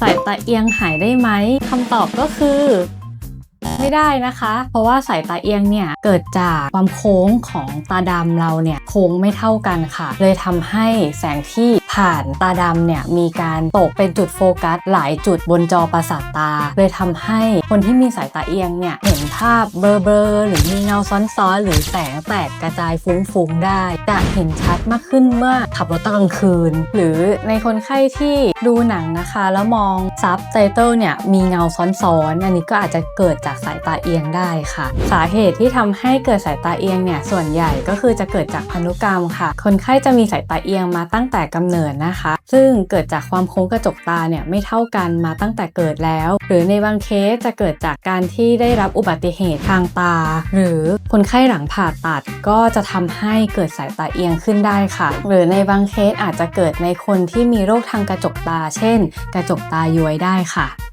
สายตาเอียงหายได้ไหมคำตอบก็คือ ไม่ได้นะคะ เพราะว่าสายตาเอียงเนี่ยเกิดจากความโค้งของตาดำเราเนี่ยโค้งไม่เท่ากันค่ะ เลยทำให้แสงที่่านตาดำเนี่ยมีการตกเป็นจุดโฟกัส หลายจุดบนจอประสาทตา เลยทำให้คนที่มีสายตาเอียงเนี่ยเห็นภาพเบลอๆหรือมีเงาซ้อนๆ หรือแสงแตกกระจายฟุ้งๆได้ จะเห็นชัดมากขึ้นเมื่อขับรถตอนกลางคืน หรือในคนไข้ที่ดูหนังนะคะ แล้วมองซับไตเติลเนี่ยมีเงาซ้อนๆ อันนี้ก็อาจจะเกิดจากสายตาเอียงได้ค่ะ สาเหตุที่ทำให้เกิดสายตาเอียงเนี่ยส่วนใหญ่ก็คือจะเกิดจากพันธุกรรมค่ะ คนไข้จะมีสายตาเอียงมาตั้งแต่กำเนิดนะคะ ซึ่งเกิดจากความโค้งกระจกตาเนี่ยไม่เท่ากันมาตั้งแต่เกิดแล้ว หรือในบางเคสจะเกิดจากการที่ได้รับอุบัติเหตุทางตา หรือคนไข้หลังผ่าตัดก็จะทำให้เกิดสายตาเอียงขึ้นได้ค่ะ หรือในบางเคสอาจจะเกิดในคนที่มีโรคทางกระจกตา เช่น กระจกตาย้วยได้ค่ะ